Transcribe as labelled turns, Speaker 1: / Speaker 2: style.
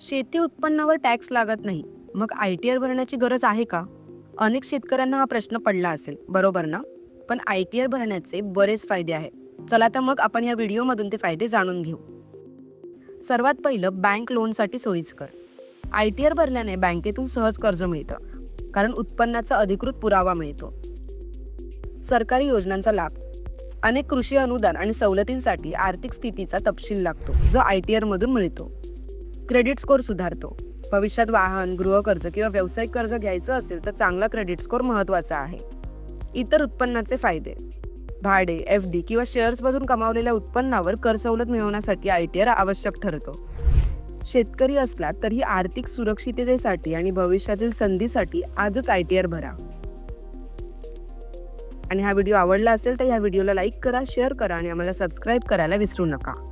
Speaker 1: शेती उत्पन्नावर टॅक्स लागत नाही. मग आय टी आर भरण्याची गरज आहे का? अनेक शेतकऱ्यांना हा प्रश्न पडला असेल बरोबर ना? पण आय टी आर भरण्याचे बरेच फायदे आहेत. चला तर मग आपण या व्हिडिओमधून ते फायदे जाणून घेऊ. सर्वात पहिलं बँक लोनसाठी सोयीस्कर आय टी आर भरल्याने बँकेतून सहज कर्ज मिळतं कारण उत्पन्नाचा अधिकृत पुरावा मिळतो. सरकारी योजनांचा लाभ. अनेक कृषी अनुदान आणि सवलतींसाठी आर्थिक स्थितीचा तपशील लागतो जो आय टी आरमधून मिळतो. क्रेडिट स्कोअर सुधारतो. भविष्यात वाहन गृहकर्ज किंवा व्यावसायिक कर्ज घ्यायचं असेल तर चांगला क्रेडिट स्कोअर महत्त्वाचा आहे. इतर उत्पन्नाचे फायदे. भाडे एफ डी किंवा शेअर्समधून कमावलेल्या उत्पन्नावर कर सवलत मिळवण्यासाठी आय टी आर आवश्यक ठरतो. शेतकरी असला तरी आर्थिक सुरक्षिततेसाठी आणि भविष्यातील संधीसाठी आजच आय टी आर भरा. आणि हा व्हिडिओ आवडला असेल तर या व्हिडिओला लाईक करा शेअर करा आणि आम्हाला सबस्क्राईब करायला विसरू नका.